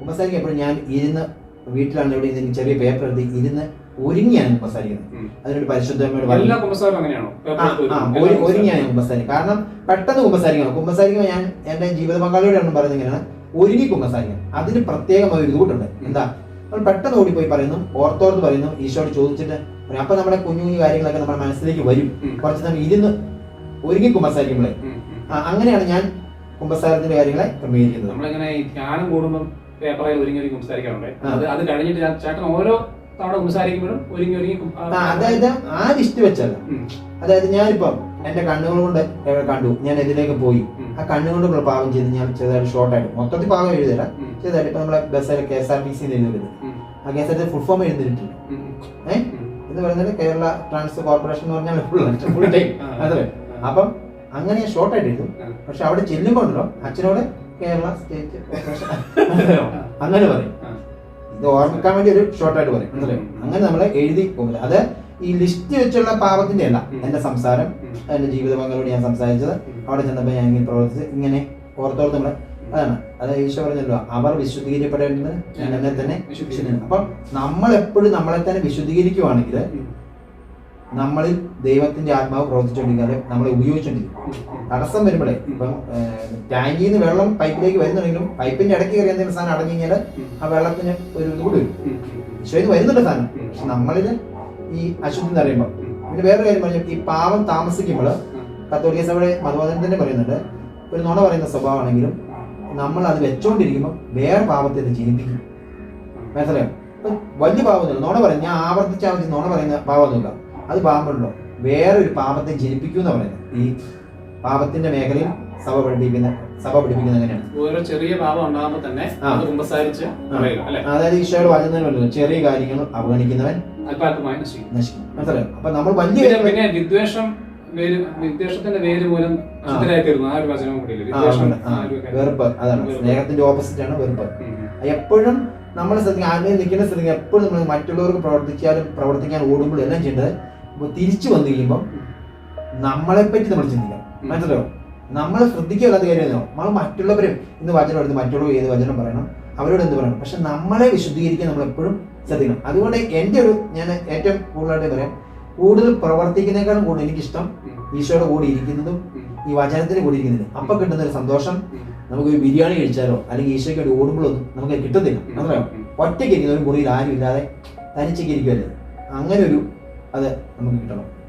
കുമ്പസാരിക്കാൻ എപ്പോഴും ഞാൻ ഇരുന്ന് വീട്ടിലാണ് ഇവിടെ ഇരുന്ന് ചെറിയ പേപ്പർ എടുത്ത് ഇരുന്ന് ഒരുങ്ങിയാണ് കുമ്പസാരിക്കുന്നത്. അതിനൊരു പരിശുദ്ധമായിട്ട് ഒരുങ്ങിയാണ് കുമ്പസാരിക്കും കാരണം പെട്ടെന്ന് കുമ്പസാരിക്കണം കുമ്പസാരിക്കുമ്പോൾ ഞാൻ എന്റെ ജീവിത പങ്കാളിയോടാണ് പറയുന്നത് ഇങ്ങനെയാണ്. ഒരുങ്ങി കുമ്പസാരിക്കണം അതിന് പ്രത്യേകമായ ഒരു കൂട്ടുണ്ട് എന്താ? നമ്മൾ പെട്ടെന്ന് ഓടിപ്പോയി പറയുന്നു. ഓർത്തോർത്ത് പറയുന്നു. ഈശോട് ചോദിച്ചിട്ട്. അപ്പൊ നമ്മുടെ കുഞ്ഞു കുഞ്ഞു കാര്യങ്ങളൊക്കെ നമ്മുടെ മനസ്സിലേക്ക് വരും. കുറച്ച് നമ്മൾ ഇരുന്ന് ഒരുങ്ങി കുമ്പസാരിക്കുമ്പോഴേ. അങ്ങനെയാണ് ഞാൻ കുമ്പസാരത്തിന്റെ കാര്യങ്ങളെ ക്രമീകരിക്കുന്നത്. നമ്മളിങ്ങനെ ധ്യാനം കൂടുമ്പോൾ പേപ്പറിൽ ഒരുങ്ങി ഒരുങ്ങി സംസാരിക്കാറുണ്ട്. അത് അത് കഴിഞ്ഞിട്ട് ചേട്ടൻ ഓരോ തവണ സംസാരിക്കുമ്പോഴും ഒരുങ്ങി ഒരുങ്ങി അതായത് ആ ലിസ്റ്റ് വെച്ചല്ല. അതായത് ഞാനിപ്പം എന്റെ കണ്ണുകൾ കൊണ്ട് കണ്ടു. ഞാൻ ഇതിലേക്ക് പോയി. ആ കണ്ണുകൊണ്ടുള്ള പാവം ചെയ്ത് ഞാൻ ചെറുതായിട്ട് ഷോർട്ടായിട്ട് മൊത്തത്തിൽ പാവം എഴുതില്ല ചെറുതായിട്ട് ഇപ്പൊ നമ്മളെ ബസ്സിലെ K S R T C ഉം, ആ K S R T full form എഴുതിയിട്ടുണ്ട് ഏഹ് എന്ന് പറയുന്നത് കേരള ട്രാൻസ് കോർപ്പറേഷൻ എന്ന് പറഞ്ഞാൽ ഫുൾ ഫുൾ ടൈം അതെ അപ്പം അങ്ങനെ ഷോർട്ടായിട്ട് എഴുതും. പക്ഷെ അവിടെ ചെല്ലുമ്പോണ്ടല്ലോ അച്ഛനോട് കേരള സ്റ്റേറ്റ് അങ്ങനെ പറയും. ഇത് ഓർമ്മിക്കാൻ വേണ്ടി ഒരു ഷോർട്ടായിട്ട് പറയും. മനസ്സിലായി? അങ്ങനെ നമ്മൾ എഴുതി പോകില്ല അത് ഈ ലിസ്റ്റ് വെച്ചുള്ള പാപത്തിന്റെ അല്ല എന്റെ സംസാരം. എന്റെ ജീവിത പങ്കാളിയോട് ഞാൻ സംസാരിച്ചത് അവിടെ ചെന്നപ്പോൾ ഞാൻ ഇങ്ങനെ പ്രവർത്തിച്ച് ഇങ്ങനെ ഓർത്തോർത്ത് നമ്മളെ അതാണ്. അത് ഈശോ പറഞ്ഞല്ലോ അവർ വിശുദ്ധീകരിക്കപ്പെടേണ്ടത് ഞാൻ എന്നെ തന്നെ വിശുദ്ധീകരിക്കണം. അപ്പം നമ്മൾ എപ്പോഴും നമ്മളെ തന്നെ വിശുദ്ധീകരിക്കുവാണെങ്കിൽ നമ്മളിൽ ദൈവത്തിന്റെ ആത്മാവ് പ്രവർത്തിച്ചുകൊണ്ടിരിക്കാതെ നമ്മളെ ഉപയോഗിച്ചുകൊണ്ടിരിക്കും. തടസ്സം വരുമ്പോഴേ ഇപ്പം ടാങ്കിൽ നിന്ന് വെള്ളം പൈപ്പിലേക്ക് വരുന്നുണ്ടെങ്കിലും പൈപ്പിന്റെ ഇടയ്ക്ക് കയറി എന്തെങ്കിലും സാധനം അടഞ്ഞു കഴിഞ്ഞാൽ ആ വെള്ളത്തിന് ഒരു ഇത് കൂടി വരും. പക്ഷേ വരുന്നുണ്ട് സാധനം. പക്ഷെ നമ്മളിൽ ഈ അശുദ്ധി എന്ന് പറയുമ്പോൾ. പിന്നെ വേറൊരു കാര്യം പറഞ്ഞു ഈ പാവം താമസിക്കുമ്പോൾ കത്തോലിക്ക സഭയുടെ മതബോധനം തന്നെ പറയുന്നുണ്ട് ഒരു നുണ പറയുന്ന സ്വഭാവമാണെങ്കിലും നമ്മൾ അത് വെച്ചോണ്ടിരിക്കുമ്പോൾ വേറെ പാപത്തെ അത് ജനിപ്പിക്കും മനസ്സിലായോ? വലിയ പാവമൊന്നുമില്ല. നുണ പറയും ഞാൻ ആവർത്തിച്ച് ആവർത്തിച്ച് നുണ പറയുന്ന പാപമൊന്നുമില്ല അത് പാമ്പുണ്ടോ? വേറൊരു പാപത്തെ ജനിപ്പിക്കും എന്ന് പറയുന്നത്. ഈ പാപത്തിന്റെ മേഖലയിൽ സഭ പഠിപ്പിക്കുന്ന സഭ പഠിപ്പിക്കുന്നത് അങ്ങനെയാണ് ഓരോ ചെറിയ പാപം ഉണ്ടാകുമ്പോൾ തന്നെ അതായത് ഈശോയുടെ വചനമല്ലോ ചെറിയ കാര്യങ്ങൾ അവഗണിക്കുന്നവൻ നശിക്കും. മനസ്സിലായോ? അപ്പൊ നമ്മൾ വലിയ പിന്നെ വിദ്വേഷം വിദ്വേഷത്തിന്റെ വേര് മൂലം വെറുപ്പ് അതാണ്. സ്നേഹത്തിന്റെ ഓപ്പോസിറ്റ് ആണ് വെറുപ്പ്. എപ്പോഴും നമ്മൾ ശ്രദ്ധിക്കുക ആത്മീയ നിൽക്കുന്ന ശ്രദ്ധിക്കുക എപ്പോഴും നമ്മൾ മറ്റുള്ളവർക്ക് പ്രവർത്തിക്കാനും പ്രവർത്തിക്കാൻ ഓടുമ്പോഴും എല്ലാം ചെയ്യേണ്ടത് തിരിച്ചു വന്നു കഴിയുമ്പോൾ നമ്മളെ പറ്റി നമ്മൾ ചിന്തിക്കണം. ഉം. മനസ്സിലായോ? നമ്മൾ ശ്രദ്ധിക്കാത്ത കാര്യമല്ലോ നമ്മൾ മറ്റുള്ളവരും ഇന്ന് വചനം എടുത്ത് മറ്റുള്ളവർ ഏത് വചനം പറയണം? അവരോട് എന്ത് പറയണം? പക്ഷെ നമ്മളെ വിശുദ്ധീകരിക്കാൻ നമ്മൾ എപ്പോഴും ശ്രദ്ധിക്കണം. അതുകൊണ്ട് എന്റെ ഒരു ഞാൻ ഏറ്റവും കൂടുതലായിട്ട് പറയാം കൂടുതൽ പ്രവർത്തിക്കുന്നതിനേക്കാളും കൂടുതൽ എനിക്കിഷ്ടം ഈശോയുടെ കൂടെ ഇരിക്കുന്നതും ഈ വചനത്തിന് കൂടി ഇരിക്കുന്നതും. അപ്പൊ കിട്ടുന്ന ഒരു സന്തോഷം നമുക്ക് ഒരു ബിരിയാണി കഴിച്ചാലോ അല്ലെങ്കിൽ ഈശോയ്ക്ക് വേണ്ടി ഓടുമ്പോഴൊന്നും നമുക്ക് കിട്ടത്തില്ല മനസ്സിലാവും. ഒറ്റയ്ക്ക് ഇരിക്കുന്ന ഒരു മുറിയിൽ ആരും ഇല്ലാതെ തനിച്ചേക്ക് ഇരിക്കുമല്ലേ അങ്ങനെ ഒരു അത് നമുക്ക് കിട്ടണം.